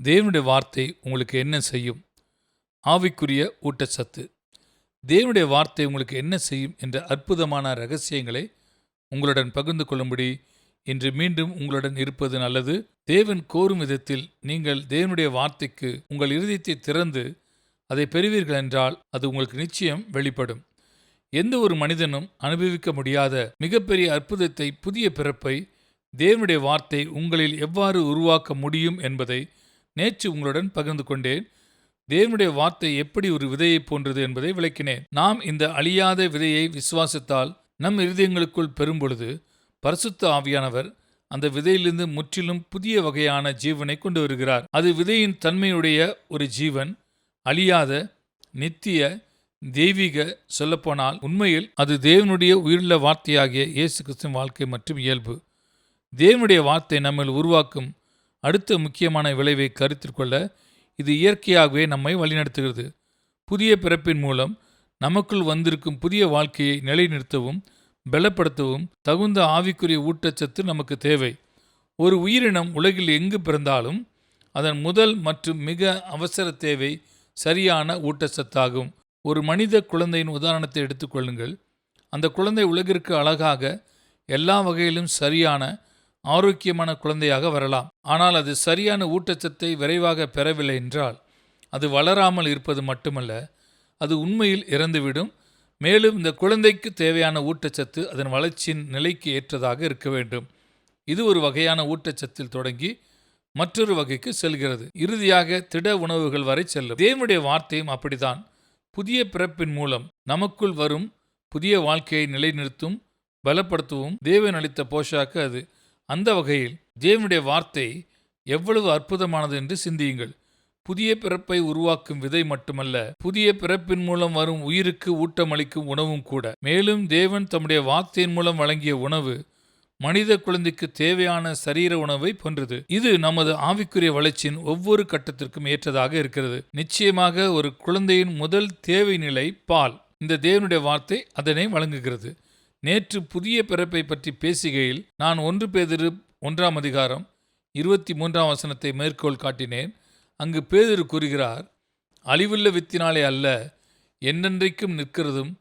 தேவனுடைய வார்த்தை உங்களுக்கு என்ன செய்யும்? ஆவிக்குரிய ஊட்டச்சத்து. தேவனுடைய வார்த்தை உங்களுக்கு என்ன செய்யும் என்ற அற்புதமான ரகசியங்களை உங்களுடன் பகிர்ந்து கொள்ளும்படி இன்று மீண்டும் உங்களுடன் இருப்பது நல்லது. தேவன் கோரும் விதத்தில் நீங்கள் தேவனுடைய வார்த்தைக்கு உங்கள் இருதயத்தை திறந்து அதை பெறுவீர்கள் என்றால் அது உங்களுக்கு நிச்சயம் வெளிப்படும். எந்த ஒரு மனிதனும் அனுபவிக்க முடியாத மிகப்பெரிய அற்புதத்தை புதிய பிறப்பை தேவனுடைய வார்த்தை உங்களில் எவ்வாறு உருவாக்க முடியும் என்பதை நேற்று உங்களுடன் பகிர்ந்து கொண்டேன். தேவனுடைய வார்த்தை எப்படி ஒரு விதையைப் போன்றது என்பதை விளக்கினேன். நாம் இந்த அழியாத விதையை விசுவாசித்தால் நம் இருதயங்களுக்குள் பெறும்பொழுது பரிசுத்த ஆவியானவர் அந்த விதையிலிருந்து முற்றிலும் புதிய வகையான ஜீவனை கொண்டு வருகிறார். அது விதையின் தன்மையுடைய ஒரு ஜீவன் அழியாத நித்திய தெய்வீக சொல்லப்போனால் உண்மையில் அது தேவனுடைய உயிருள்ள வார்த்தையாகிய இயேசு கிறிஸ்துவின் வாழ்க்கை மற்றும் இயல்பு. தேவனுடைய வார்த்தை நம்மில் உருவாக்கும் அடுத்த முக்கியமான விளைவை கருத்தில் கொள்ள இது இயற்கையாகவே நம்மை வழிநடத்துகிறது. புதிய பிறப்பின் மூலம் நமக்குள் வந்திருக்கும் புதிய வாழ்க்கையை நிலைநிறுத்தவும் பலப்படுத்தவும் தகுந்த ஆவிக்குரிய ஊட்டச்சத்து நமக்கு தேவை. ஒரு உயிரினம் உலகில் எங்கு பிறந்தாலும் அதன் முதல் மற்றும் மிக அவசர தேவை சரியான ஊட்டச்சத்தாகும். ஒரு மனித குழந்தையின் உதாரணத்தை எடுத்துக்கொள்ளுங்கள் அந்த குழந்தை உலகிற்கு அழகாக எல்லா வகையிலும் சரியான ஆரோக்கியமான குழந்தையாக வரலாம். ஆனால் அது சரியான ஊட்டச்சத்தை விரைவாக பெறவில்லை என்றால் அது வளராமல் இருப்பது மட்டுமல்ல அது உண்மையில் இறந்துவிடும். மேலும் இந்த குழந்தைக்கு தேவையான ஊட்டச்சத்து அதன் வளர்ச்சியின் நிலைக்கு ஏற்றதாக இருக்க வேண்டும். இது ஒரு வகையான ஊட்டச்சத்தில் தொடங்கி மற்றொரு வகைக்கு செல்கிறது. இறுதியாக திட உணவுகள் வரை செல்லும். தேவனுடைய வார்த்தையும் அப்படித்தான். புதிய பிறப்பின் மூலம் நமக்குள் வரும் புதிய வாழ்க்கையை நிலைநிறுத்தும் பலப்படுத்தவும் தேவன் அளித்த போஷாக்கு அது. அந்த வகையில் தேவனுடைய வார்த்தை எவ்வளவு அற்புதமானது என்று சிந்தியுங்கள். புதிய பிறப்பை உருவாக்கும் விதை மட்டுமல்ல புதிய பிறப்பின் மூலம் வரும் உயிருக்கு ஊட்டமளிக்கும் உணவும் கூட. மேலும் தேவன் தம்முடைய வார்த்தையின் மூலம் வழங்கிய உணவு மனித குழந்தைக்கு தேவையான சரீர உணவை போன்றது. இது நமது ஆவிக்குரிய வளர்ச்சியின் ஒவ்வொரு கட்டத்திற்கும் ஏற்றதாக இருக்கிறது. நிச்சயமாக ஒரு குழந்தையின் முதல் தேவை நிலை பால். இந்த தேவனுடைய வார்த்தை அதனை வழங்குகிறது. நேற்று புதிய பிறப்பை பற்றி பேசுகையில் நான் ஒன்று பேதிரு ஒன்றாம் அதிகாரம் இருபத்தி மூன்றாம் வசனத்தை மேற்கோள் காட்டினேன். அங்கு பேதிரு கூறுகிறார் அழிவுள்ள வித்தினாலே அல்ல என்னென்றைக்கும் நிற்கிறதும்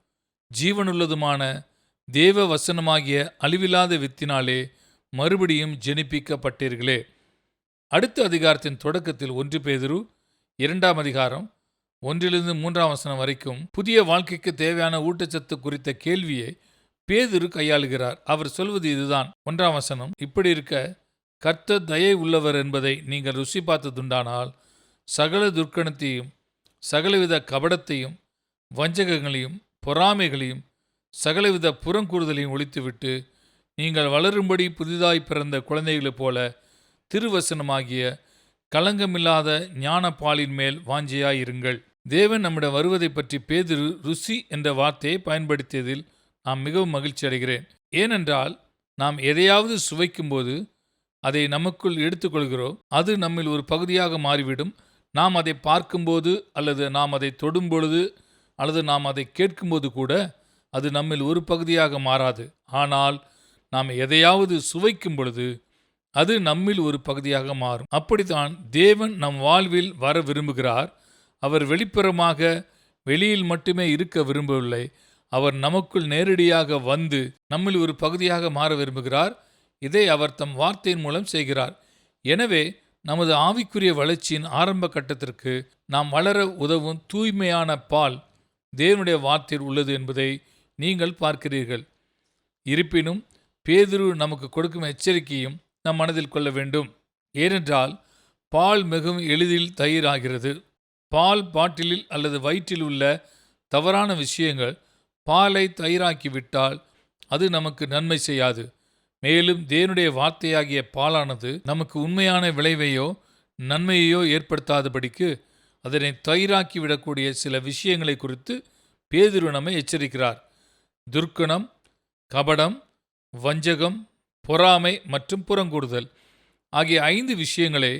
ஜீவனுள்ளதுமான தேவ வசனமாகிய அழிவில்லாத வித்தினாலே மறுபடியும் ஜெனிப்பிக்கப்பட்டீர்களே. அடுத்த அதிகாரத்தின் தொடக்கத்தில் ஒன்று பேதிரு இரண்டாம் அதிகாரம் ஒன்றிலிருந்து மூன்றாம் வசனம் வரைக்கும் புதிய வாழ்க்கைக்கு தேவையான ஊட்டச்சத்து குறித்த கேள்வியை பேதுரு கையாளுகிறார். அவர் சொல்வது இதுதான். ஒன்றாம் வசனம் இப்படி இருக்க கர்த்தர் தயை உள்ளவர் என்பதை நீங்கள் ருசி பார்த்ததுண்டானால் சகல துர்க்கணத்தையும் சகலவித கபடத்தையும் வஞ்சகங்களையும் பொறாமைகளையும் சகலவித புறங்கூறுதலையும் ஒழித்துவிட்டு நீங்கள் வளரும்படி புதிதாய் பிறந்த குழந்தைகளைப் போல திருவசனமாகிய களங்கமில்லாத ஞான பாலின் மேல் வாஞ்சியாயிருங்கள். தேவன் நம்மிடம் வருவதை பற்றி பேதிரு ருசி என்ற வார்த்தையை பயன்படுத்தியதில் நான் மிகவும் மகிழ்ச்சி அடைகிறேன். ஏனென்றால் நாம் எதையாவது சுவைக்கும்போது அதை நமக்குள் எடுத்துக்கொள்கிறோம். அது நம்மில் ஒரு பகுதியாக மாறிவிடும். நாம் அதை பார்க்கும்போது அல்லது நாம் அதை தொடும் பொழுது அல்லது நாம் அதை கேட்கும்போது கூட அது நம்மில் ஒரு பகுதியாக மாறாது. ஆனால் நாம் எதையாவது சுவைக்கும் பொழுது அது நம்மில் ஒரு பகுதியாக மாறும். அப்படித்தான் தேவன் நம் வாழ்வில் வர விரும்புகிறார். அவர் வெளிப்புறமாக வெளியில் மட்டுமே இருக்க விரும்பவில்லை. அவர் நமக்குள் நேரடியாக வந்து நம்மில் ஒரு பகுதியாக மாற விரும்புகிறார். இதை அவர் தம் வார்த்தையின் மூலம் செய்கிறார். எனவே நமது ஆவிக்குரிய வளர்ச்சியின் ஆரம்ப கட்டத்திற்கு நாம் வளர உதவும் தூய்மையான பால் தேவனுடைய வார்த்தையில் உள்ளது என்பதை நீங்கள் பார்க்கிறீர்கள். இருப்பினும் பேதுரு நமக்கு கொடுக்கும் எச்சரிக்கையும் நம் மனதில் கொள்ள வேண்டும். ஏனென்றால் பால் மிகவும் எளிதில் தயிராகிறது. பால் பாட்டிலில் அல்லது வயிற்றில் உள்ள தவறான விஷயங்கள் பாலை தயிராக்கிவிட்டால் அது நமக்கு நன்மை செய்யாது. மேலும் தேவனுடைய வார்த்தையாகிய பாலானது நமக்கு உண்மையான விளைவையோ நன்மையையோ ஏற்படுத்தாதபடிக்கு அதனை தயிராக்கி விடக்கூடிய சில விஷயங்களை குறித்து பேதுரு நம்மை எச்சரிக்கிறார். துர்க்கணம் கபடம் வஞ்சகம் பொறாமை மற்றும் புறங்கூடுதல் ஆகிய ஐந்து விஷயங்களை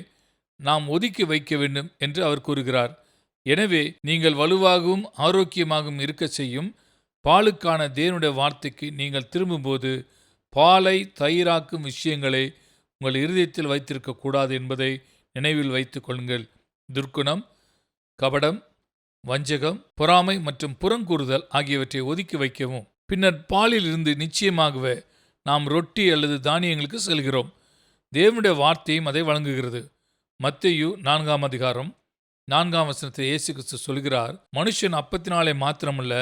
நாம் ஒதுக்கி வைக்க வேண்டும் என்று அவர் கூறுகிறார். எனவே நீங்கள் வலுவாகவும் ஆரோக்கியமாகவும் இருக்க செய்யும் பாலுக்கான தேவனுடைய வார்த்தைக்கு நீங்கள் திரும்பும்போது பாலை தயிராக்கும் விஷயங்களை உங்கள் இருதயத்தில் வைத்திருக்கக்கூடாது என்பதை நினைவில் வைத்துக் கொள்ளுங்கள். துர்க்குணம் கபடம் வஞ்சகம் பொறாமை மற்றும் புறங்கூறுதல் ஆகியவற்றை ஒதுக்கி வைக்கவும். பின்னர் பாலில் இருந்து நிச்சயமாகவே நாம் ரொட்டி அல்லது தானியங்களுக்கு செல்கிறோம். தேவனுடைய வார்த்தையும் அதை வழங்குகிறது. மத்தையு நான்காம் அதிகாரம் நான்காம் வசனத்தை இயேசு கிறிஸ்து சொல்கிறார். மனுஷன் அப்பத்தினாலே மாத்திரமல்ல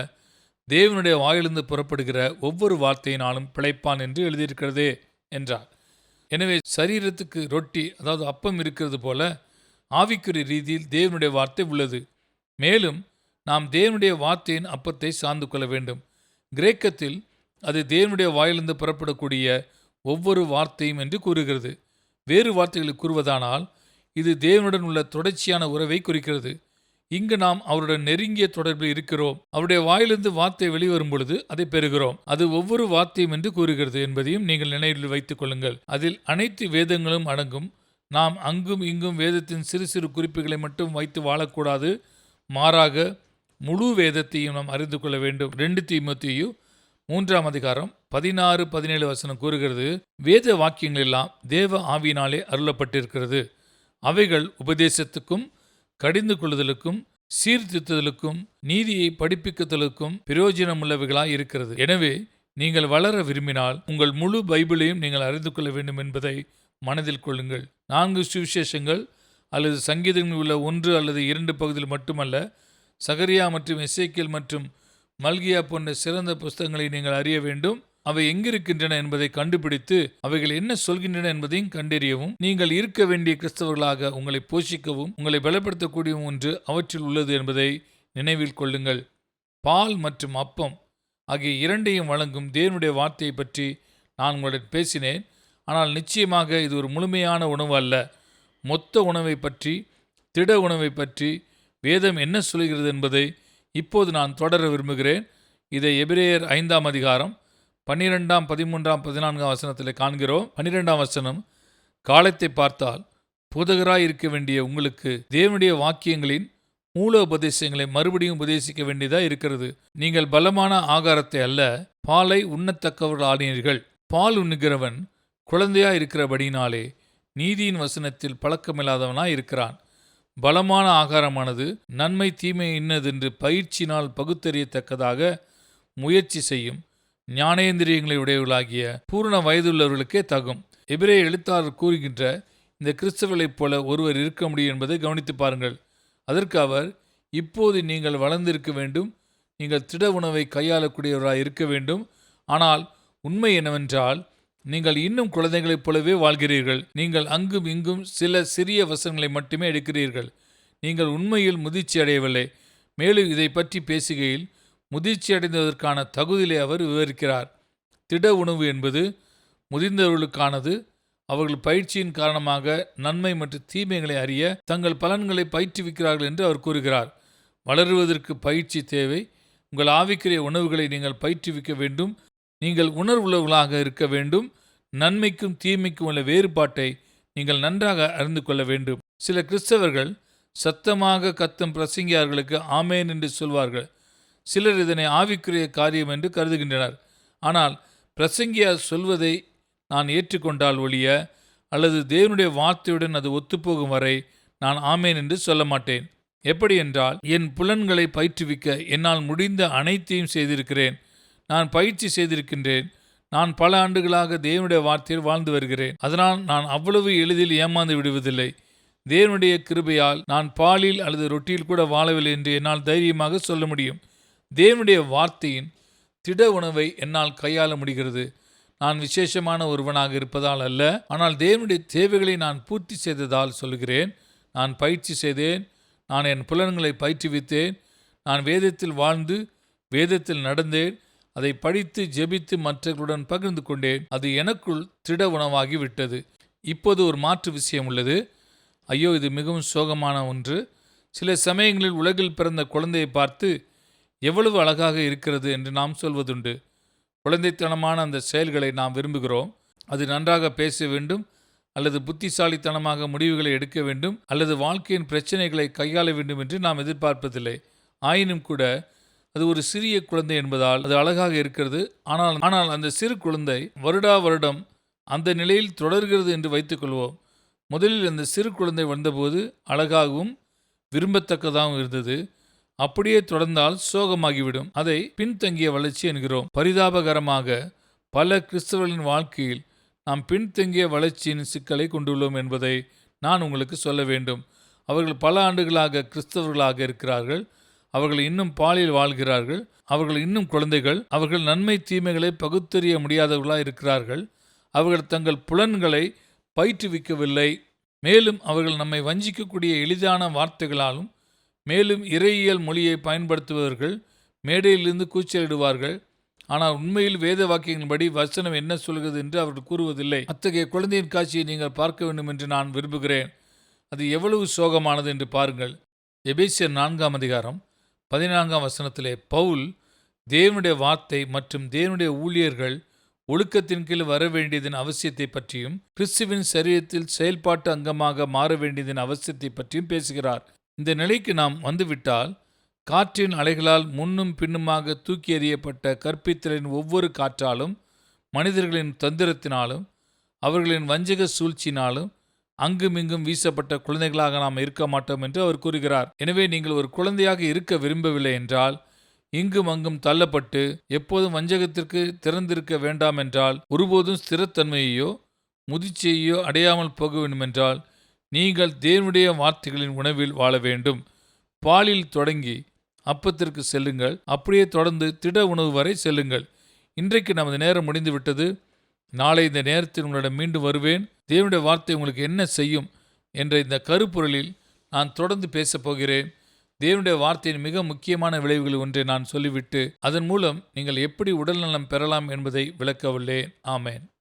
தேவனுடைய வாயிலிருந்து புறப்படுகிற ஒவ்வொரு வார்த்தையினாலும் பிழைப்பான் என்று எழுதியிருக்கிறதே என்றார். எனவே சரீரத்துக்கு ரொட்டி அதாவது அப்பம் இருக்கிறது போல ஆவிக்குரிய ரீதியில் தேவனுடைய வார்த்தை உள்ளது. மேலும் நாம் தேவனுடைய வார்த்தையின் அப்பத்தை சார்ந்து கொள்ள வேண்டும். கிரேக்கத்தில் அது தேவனுடைய வாயிலிருந்து புறப்படக்கூடிய ஒவ்வொரு வார்த்தையும் என்று கூறுகிறது. வேறு வார்த்தைகளை கூறுவதானால் இது தேவனுடன் உள்ள தொடர்ச்சியான உறவை குறிக்கிறது. இங்கு நாம் அவருடன் நெருங்கிய தொடர்பில் இருக்கிறோம். அவருடைய வாயிலிருந்து வார்த்தை வெளிவரும் பொழுது அதை பெறுகிறோம். அது ஒவ்வொரு வார்த்தையும் என்று கூறுகிறது என்பதையும் நீங்கள் நினைவில் வைத்துக் கொள்ளுங்கள். அதில் அனைத்து வேதங்களும் அடங்கும். நாம் அங்கும் இங்கும் வேதத்தின் சிறு சிறு குறிப்புகளை மட்டும் வைத்து வாழக்கூடாது. மாறாக முழு வேதத்தையும் நாம் அறிந்து கொள்ள வேண்டும். ரெண்டு தீமத்தையும் மூன்றாம் அதிகாரம் பதினாறு பதினேழு வசனம் கூறுகிறது வேத வாக்கியங்கள் எல்லாம் தேவ ஆவியினாலே அருளப்பட்டிருக்கிறது. அவைகள் உபதேசத்துக்கும் கடிந்து கொள்ளுதலுக்கும் சீர்திருத்துதலுக்கும் நீதியை படிப்பிக்கத்தலுக்கும் பிரயோஜனமுள்ளவைகளாய் இருக்கிறது. எனவே நீங்கள் வளர விரும்பினால் உங்கள் முழு பைபிளையும் நீங்கள் அறிந்து கொள்ள வேண்டும் என்பதை மனதில் கொள்ளுங்கள். நான்கு சுவிசேஷங்கள் அல்லது சங்கீதங்களில் உள்ள ஒன்று அல்லது இரண்டு பகுதியில் மட்டுமல்ல சகரியா மற்றும் எசேக்கியல் மற்றும் மல்கியா போன்ற சிறந்த புஸ்தகங்களை நீங்கள் அறிய வேண்டும். அவை எங்கிருக்கின்றன என்பதை கண்டுபிடித்து அவைகள் என்ன சொல்கின்றன என்பதையும் கண்டறியவும் நீங்கள் இருக்க வேண்டிய கிறிஸ்தவர்களாக உங்களை போஷிக்கவும் உங்களை பலப்படுத்தக்கூடிய ஒன்று அவற்றில் உள்ளது என்பதை நினைவில் கொள்ளுங்கள். பால் மற்றும் அப்பம் ஆகிய இரண்டையும் வழங்கும் தேவனுடைய வார்த்தையை பற்றி நான் உங்களுடன் பேசினேன். ஆனால் நிச்சயமாக இது ஒரு முழுமையான உணவு அல்ல. மொத்த உணவை பற்றி திட உணவை பற்றி வேதம் என்ன சொல்கிறது என்பதை இப்போது நான் தொடர விரும்புகிறேன். இதை எபிரேயர் ஐந்தாம் அதிகாரம் பன்னிரெண்டாம் பதிமூன்றாம் பதினான்காம் வசனத்தில் காண்கிறோம். பன்னிரெண்டாம் வசனம் காலத்தை பார்த்தால் போதகராய் இருக்க வேண்டிய உங்களுக்கு தேவனுடைய வாக்கியங்களின் மூல உபதேசங்களை மறுபடியும் உபதேசிக்க வேண்டியதா இருக்கிறது. நீங்கள் பலமான ஆகாரத்தை அல்ல பாலை உண்ணத்தக்கவர்கள் ஆடினீர்கள். பால் உண்ணுகிறவன் குழந்தையா இருக்கிறபடினாலே நீதியின் வசனத்தில் பழக்கமில்லாதவனாய் இருக்கிறான். பலமான ஆகாரமானது நன்மை தீமை இன்னதென்று பயிற்சியினால் பகுத்தறியத்தக்கதாக முயற்சி செய்யும். ஞானேந்திரியங்களை உடையவர்களாகிய பூரண வயதுள்ளவர்களுக்கே தகும். எபிரே எழுத்தாளர் கூறுகின்ற இந்த கிறிஸ்தவர்களைப் போல ஒருவர் இருக்க முடியும் என்பதை கவனித்து பாருங்கள். அதற்கு அவர் இப்போது நீங்கள் வளர்ந்திருக்க வேண்டும். நீங்கள் திட உணவை கையாளக்கூடியவராக இருக்க வேண்டும். ஆனால் உண்மை என்னவென்றால் நீங்கள் இன்னும் குழந்தைகளைப் போலவே வாழ்கிறீர்கள். நீங்கள் அங்கும் இங்கும் சில சிறிய வசங்களை மட்டுமே எடுக்கிறீர்கள். நீங்கள் உண்மையில் முதிர்ச்சி அடையவில்லை மேலும் இதை பற்றி பேசுகையில் முதிர்ச்சி அடைந்ததற்கான தகுதியிலே அவர் விவரிக்கிறார். திட உணவு என்பது முதிர்ந்தவர்களுக்கானது. அவர்கள் பயிற்சியின் காரணமாக நன்மை மற்றும் தீமைகளை அறிய தங்கள் பலன்களை பயிற்றுவிக்கிறார்கள் என்று அவர் கூறுகிறார். வளருவதற்கு பயிற்சி தேவை. உங்கள் ஆவிக்குரிய உணவுகளை நீங்கள் பயிற்றுவிக்க வேண்டும். நீங்கள் உணர்வுள்ளவர்களாக இருக்க வேண்டும். நன்மைக்கும் தீமைக்கும் உள்ள வேறுபாட்டை நீங்கள் நன்றாக அறிந்து கொள்ள வேண்டும். சில கிறிஸ்தவர்கள் சத்தமாக கத்தும் பிரசங்கியார்களுக்கு ஆமேன் என்று சொல்வார்கள். சிலர் இதனை ஆவிக்குரிய காரியம் என்று கருதுகின்றனர். ஆனால் பிரசங்கியார் சொல்வதை நான் ஏற்றுக்கொண்டால் ஒழிய அல்லது தேவனுடைய வார்த்தையுடன் அது ஒத்துப்போகும் வரை நான் ஆமேன் என்று சொல்ல மாட்டேன். எப்படி என்றால் என் புலன்களை பயிற்றுவிக்க என்னால் முடிந்த அனைத்தையும் செய்திருக்கிறேன். நான் பயிற்சி செய்திருக்கின்றேன். நான் பல ஆண்டுகளாக தேவனுடைய வார்த்தையில் வாழ்ந்து வருகிறேன். அதனால் நான் அவ்வளவு எளிதில் ஏமாந்து விடுவதில்லை. தேவனுடைய கிருபையால் நான் பாலில் அல்லது ரொட்டியில் கூட வாழவில்லை என்று என்னால் தைரியமாக சொல்ல முடியும். தேவனுடைய வார்த்தையின் திட உணவை என்னால் கையாள முடிகிறது. நான் விசேஷமான ஒருவனாக இருப்பதால் அல்ல. ஆனால் தேவனுடைய தேவைகளை நான் பூர்த்தி செய்ததால் சொல்கிறேன். நான் பயிற்சி செய்தேன். நான் என் புலன்களை பயிற்றுவித்தேன். நான் வேதத்தில் வாழ்ந்து வேதத்தில் நடந்தேன். அதை படித்து ஜெபித்து மற்றவர்களுடன் பகிர்ந்து கொண்டேன். அது எனக்குள் திட உணவாகி விட்டது இப்போது ஒரு மாற்று விஷயம் உள்ளது. ஐயோ இது மிகவும் சோகமான ஒன்று. சில சமயங்களில் உலகில் பிறந்த குழந்தையை பார்த்து எவ்வளவு அழகாக இருக்கிறது என்று நாம் சொல்வதுண்டு. குழந்தைத்தனமான அந்த செயல்களை நாம் விரும்புகிறோம். அது நன்றாக பேச வேண்டும். அல்லது புத்திசாலித்தனமாக முடிவுகளை எடுக்க வேண்டும். அல்லது வாழ்க்கையின் பிரச்சனைகளை கையாள வேண்டும் என்று நாம் எதிர்பார்ப்பதில்லை. ஆயினும் கூட அது ஒரு சிறிய குழந்தை என்பதால் அது அழகாக இருக்கிறது. ஆனால் ஆனால் அந்த சிறு குழந்தை வருடா வருடம் அந்த நிலையில் தொடர்கிறது என்று வைத்துக்கொள்வோம். முதலில் அந்த சிறு குழந்தை வந்தபோது அழகாகவும் விரும்பத்தக்கதாகவும் இருந்தது. அப்படியே தொடர்ந்தால் சோகமாகிவிடும். அதை பின்தங்கிய வளர்ச்சி என்கிறோம். பரிதாபகரமாக பல கிறிஸ்தவர்களின் வாழ்க்கையில் நாம் பின்தங்கிய வளர்ச்சியின் சிக்கலை கொண்டுள்ளோம் என்பதை நான் உங்களுக்கு சொல்ல வேண்டும். அவர்கள் பல ஆண்டுகளாக கிறிஸ்தவர்களாக இருக்கிறார்கள். அவர்கள் இன்னும் பாலியல் வாழ்கிறார்கள். அவர்கள் இன்னும் குழந்தைகள். அவர்கள் நன்மை தீமைகளை பகுத்தறிய முடியாதவர்களாக இருக்கிறார்கள். அவர்கள் தங்கள் புலன்களை பயிற்றுவிக்கவில்லை. மேலும் அவர்கள் நம்மை வஞ்சிக்கக்கூடிய எளிதான வார்த்தைகளாலும் மேலும் இறையியல் மொழியை பயன்படுத்துபவர்கள் மேடையிலிருந்து கூச்சலிடுவார்கள். ஆனால் உண்மையில் வேத வாக்கியங்களின்படி வசனம் என்ன சொல்கிறது என்று அவர்கள் கூறுவதில்லை. அத்தகைய குழந்தையின் காட்சியை நீங்கள் பார்க்க வேண்டும் என்று நான் விரும்புகிறேன். அது எவ்வளவு சோகமானது என்று பாருங்கள். எபேசியர் நான்காம் அதிகாரம் பதினான்காம் வசனத்திலே பவுல் தேவனுடைய வார்த்தை மற்றும் தேவனுடைய ஊழியர்கள் ஒழுக்கத்தின் கீழ் வர வேண்டியதன் அவசியத்தை பற்றியும் கிறிஸ்துவின் சரீரத்தில் செயல்பாட்டு அங்கமாக மாற வேண்டியதன் அவசியத்தை பற்றியும் பேசுகிறார். இந்த நிலைக்கு நாம் வந்துவிட்டால் காற்றின் அலைகளால் முன்னும் பின்னுமாக தூக்கி எறியப்பட்ட கற்பித்தலின் ஒவ்வொரு காற்றாலும் மனிதர்களின் தந்திரத்தினாலும் அவர்களின் வஞ்சக சூழ்ச்சியினாலும் அங்குமிங்கும் வீசப்பட்ட குழந்தைகளாக நாம் இருக்க மாட்டோம் என்று அவர் கூறுகிறார். எனவே நீங்கள் ஒரு குழந்தையாக இருக்க விரும்பவில்லை என்றால் இங்கும் அங்கும் தள்ளப்பட்டு எப்போதும் வஞ்சகத்திற்கு திறந்திருக்க வேண்டாம் என்றால் ஒருபோதும் ஸ்திரத்தன்மையையோ முதிர்ச்சியையோ அடையாமல் போக வேண்டுமென்றால் நீங்கள் தேவனுடைய வார்த்தைகளின் உணவில் வாழ வேண்டும். பாலில் தொடங்கி அப்பத்திற்கு செல்லுங்கள். அப்படியே தொடர்ந்து திட உணவு வரை செல்லுங்கள். இன்றைக்கு நமது நேரம் முடிந்துவிட்டது. நாளை இந்த நேரத்தில் உங்களிடம் மீண்டும் வருவேன். தேவனுடைய வார்த்தை உங்களுக்கு என்ன செய்யும் என்ற இந்த கருப்பொருளில் நான் தொடர்ந்து பேசப் போகிறேன். தேவனுடைய வார்த்தையின் மிக முக்கியமான விளைவுகள் ஒன்றை நான் சொல்லிவிட்டு அதன் மூலம் நீங்கள் எப்படி உடல்நலம் பெறலாம் என்பதை விளக்கவுள்ளேன். ஆமேன்.